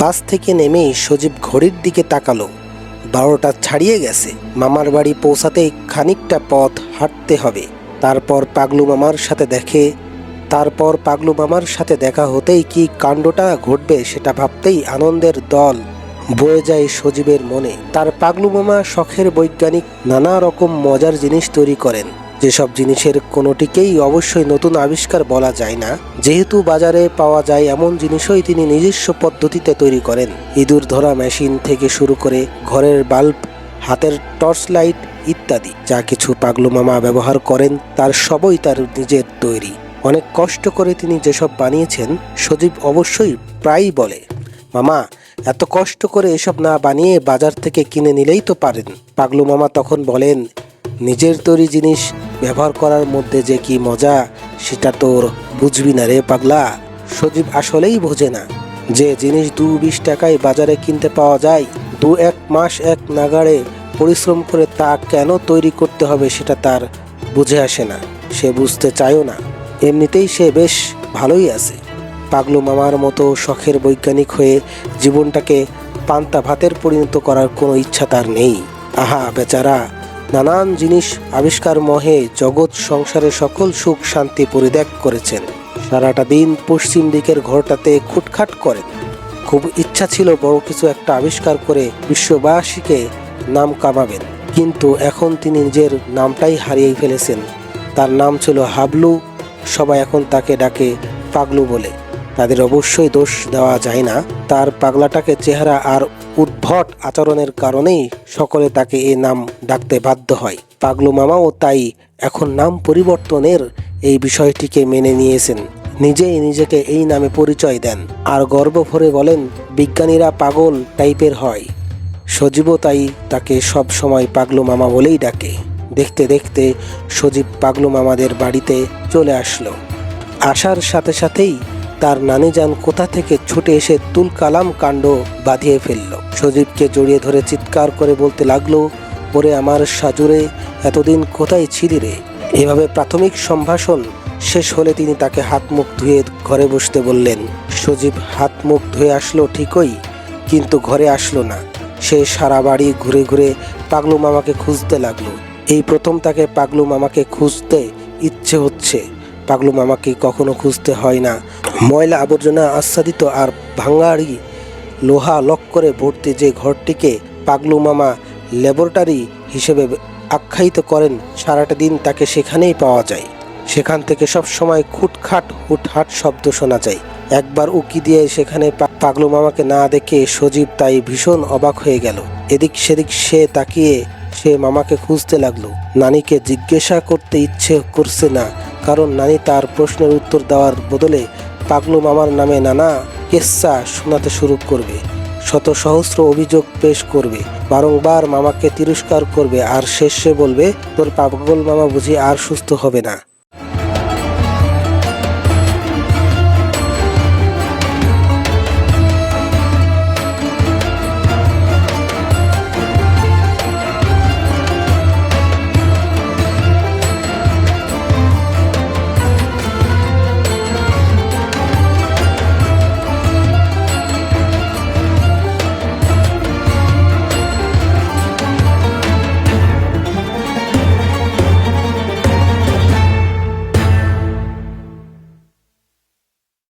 বাস থেকে নেমেই সজীব ঘড়ির দিকে তাকালো। বারোটা ছাড়িয়ে গেছে। মামার বাড়ি পৌঁছাতেই খানিকটা পথ হাঁটতে হবে। তারপর পাগলু মামার সাথে দেখে, তারপর পাগলু মামার সাথে দেখা হতেই কি কাণ্ডটা ঘটবে সেটা ভাবতেই আনন্দের দল বয়ে যায় সজীবের মনে। তার পাগলু মামা শখের বৈজ্ঞানিক নানা রকম মজার জিনিস তৈরি করেন। যেসব জিনিসের কোনোটিকেই অবশ্যই নতুন আবিষ্কার বলা যায় না। যেহেতু বাজারে পাওয়া যায় এমন জিনিসই তিনি নিজস্ব পদ্ধতিতে তৈরি করেন। ইঁদুর ধরা মেশিন থেকে শুরু করে ঘরের বাল্ব, হাতের টর্চ লাইট ইত্যাদি। যা কিছু পাগলু মামা ব্যবহার করেন, তার সবই তার নিজের তৈরি। অনেক কষ্ট করে তিনি যেসব বানিয়েছেন, সজীব অবশ্যই প্রায়ই বলে, মামা এত কষ্ট করে এসব না বানিয়ে বাজার থেকে কিনে নিলেই তো পারেন। পাগলু মামা তখন বলেন, নিজের তৈরি জিনিস ব্যবহার করার মধ্যে যে কি মজা, সেটা তোর বুঝবি না রে পাগলা। সজীব আসলেই বোঝে না যে জিনিস দু বিশ টাকায় বাজারে কিনতে পাওয়া যায়, দু এক মাস এক নাগাড়ে পরিশ্রম করে তা কেন তৈরি করতে হবে সেটা তার বুঝে আসে না। সে বুঝতে চায়ও না। এমনিতেই সে বেশ ভালোই আছে। পাগলু মামার মতো শখের বৈজ্ঞানিক হয়ে জীবনটাকে পান্তা ভাতের পরিণত করার কোনো ইচ্ছা তার নেই। আহা, বেচারা। নানান জিনিস আবিষ্কার মহে জগৎ সংসারে সকল সুখ শান্তি পরিত্যাগ করেছেন। সারাটা দিন পশ্চিম দিকের ঘরটাতে খুটখাট করেন। খুব ইচ্ছা ছিল বড় কিছু একটা আবিষ্কার করে বিশ্ববাসীকে নাম কামাবেন। কিন্তু এখন তিনি নিজের নামটাই হারিয়ে ফেলেছেন। তার নাম ছিল হাবলু। সবাই এখন তাকে ডাকে পাগলু বলে। তাদের অবশ্যই দোষ দেওয়া যায় না। তার পাগলাটাকে চেহারা আর উদ্ভট আচরণের কারণেই সকলে তাকে এ নাম ডাকতে বাধ্য হয়। পাগলু মামাও তাই এখন নাম পরিবর্তনের এই বিষয়টিকে মেনে নিয়েছেন। নিজেই নিজেকে এই নামে পরিচয় দেন। আর গর্ব ভরে বলেন, বিজ্ঞানীরা পাগল টাইপের হয়। সজীবও তাই তাকে সব সময় পাগলু মামা বলেই ডাকে। দেখতে দেখতে সজীব পাগলু মামাদের বাড়িতে চলে আসলো। আসার সাথে সাথেই তার নানি যান কোথা থেকে ছুটে এসে তুল কালাম কাণ্ড বাঁধিয়ে ফেলল। সজীবকে জড়িয়ে ধরে চিৎকার করে বলতে লাগল, ওরে আমার সাজুরে, এতদিন কোথায় ছিলি রে? এভাবে প্রাথমিক সম্ভাষণ শেষ হলে তিনি তাকে হাত মুখ ধুয়ে ঘরে বসতে বললেন, সজীব হাত মুখ ধুয়ে আসলো ঠিকই, কিন্তু ঘরে আসলো না। সে সারা বাড়ি ঘুরে ঘুরে পাগলু মামাকে খুঁজতে লাগল। এই প্রথম তাকে পাগলু মামাকে খুঁজতে ইচ্ছে হচ্ছে। পাগলু মামাকে কখনো খুঁজতে হয় না। ময়লা আবর্জনা আচ্ছাদিত আর ভাঙ্গাড়ি লোহা লক করে ভর্তি যে ঘরটিকে পাগলু মামা ল্যাবরেটরি হিসেবে আখ্যায়িত করেন, সারাটা দিন তাকে সেখানেই পাওয়া যায়। সেখান থেকে সব সময় খুটখাট, হুটহাট শব্দ শোনা যায়। একবার উকি দিয়ে সেখানে পাগলু মামাকে না দেখে সজীব তাই ভীষণ অবাক হয়ে গেল। এদিক সেদিক সে তাকিয়ে সে মামাকে খুঁজতে লাগল। নানিকে জিজ্ঞাসা করতে ইচ্ছে করছে না। কারণ নানি তার প্রশ্নের উত্তর দেওয়ার বদলে পাগলু মামার নামে নানা কেচ্ছা শোনাতে শুরু করবে। শত সহস্র অভিযোগ পেশ করবে। বারংবার মামাকে তিরস্কার করবে আর শেষে বলবে, তোর পাগল মামা বুঝি আর সুস্থ হবে না।